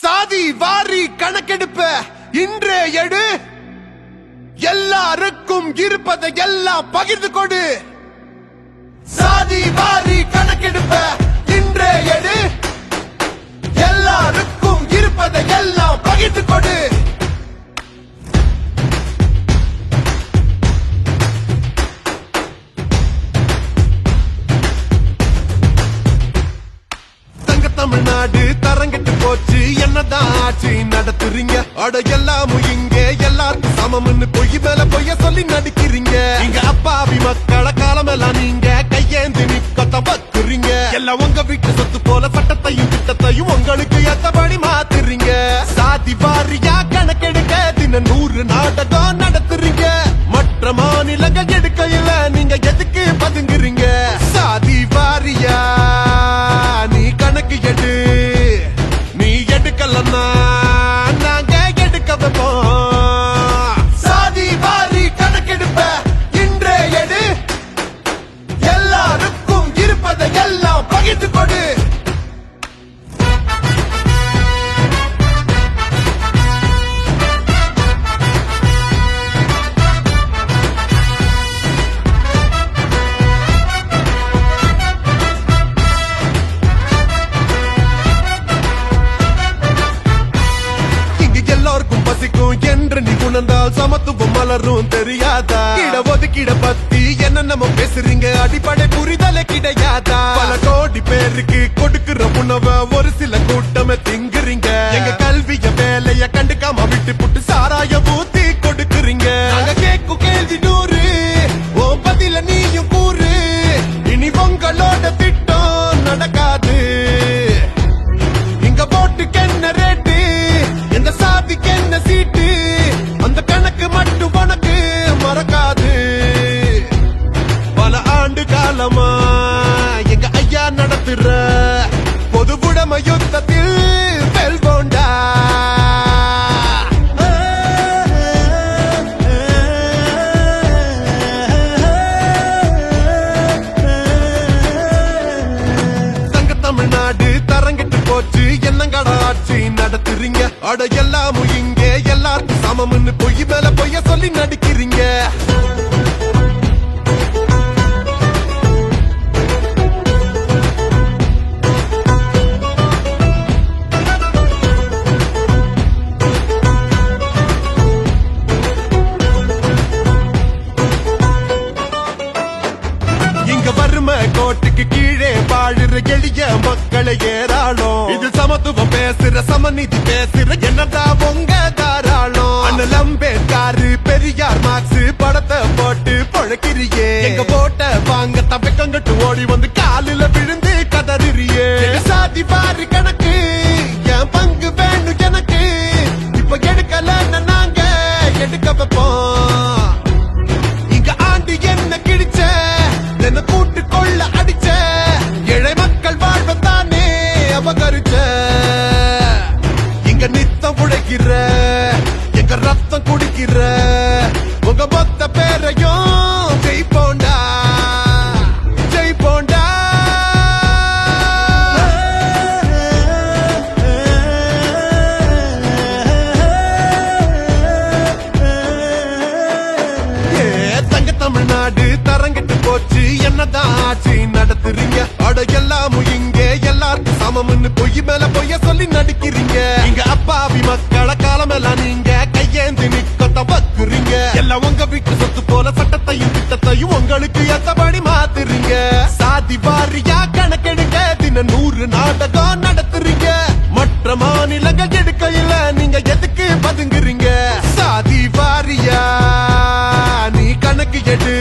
சாதி வாரி கணக்கெடுப்ப இன்றே எடு. எல்லாருக்கும் இருப்பதை எல்லாம் பகிர்ந்து கொடு. சாதி வாரி கணக்கெடுப்ப இன்றே எடு. எல்லாருக்கும் இருப்பதை எல்லாம் பகிர்ந்து கொடு. தமிழ்நாடு தரங்கிட்டு போச்சு. என்னதான் ஆட்சி நடத்துறீங்க? அட எல்லாமும் இங்க. எல்லாருக்கும் சமம்னு பொய் மேல பொய்ய சொல்லி நடிக்கிறீங்க. இங்க அப்பாவி மக்களை காலமெல்லாம் நீங்க கையேந்தி நிக்க பக்குறீங்க எல்லாம் உங்க வீட்டு சொத்து போல சட்டத்தையும் திட்டத்தையும் உங்களுக்கு ஏத்தபடி உணர்ந்தால் சமத்துவம் மலரும் தெரியாதா? இட ஒதுக்கிட பத்தி என்ன நம்ம பேசுறீங்க. அடிப்படை புரிதலை கிடையாதா? பல கோடி பேருக்கு கொடுக்கிற உணவ போச்சு ஆட்சி நடத்துறீங்க அட எல்லாமும் இங்கே எல்லாருக்கும் சமம்னு பொய் மேல பொய்ய சொல்லி நடிக்கிறீங்க. வாழுற எளிய மக்களை ஏறாளம் இது சமத்துவம் பேசுற சமநீதி பேசுற என்னடா உங்க தாராளம்? அண்ணல் அம்பேத்காரு பெரியார் மார்க்ஸ் படத்தை போட்டு பொழக்கிறியே எங்க போட்ட வாங்க தப்பிக்கங்கட்டு ஓடி வந்து காலில விழுந்து கதறிறியே. எங்க சாதி வாரி தான் ஆட்சி நடத்துறீங்க. அட எல்லாமும் இங்க எல்லாருக்கும் சமம்னு பொய் மேல பொய்ய சொல்லி நடிக்கிறீங்க. இங்க அப்பாவி மக்களை காலமெல்லாம் நீங்க கையேந்தி நிக்கத்த வக்குறீங்க. எல்லாம் உங்க வீட்டு சொத்து போல சட்டத்தையும் திட்டத்தையும் உங்களுக்கு எத்தபடி மாத்துறீங்க. சாதி வாரியா கணக்கெடுக்க தின நூறு நாடகம் நடத்துறீங்க. மற்ற மாநிலங்கள் எடுக்கையில நீங்க எதுக்கு பதுங்குறீங்க? சாதி வாரியா நீ கணக்கு எடு.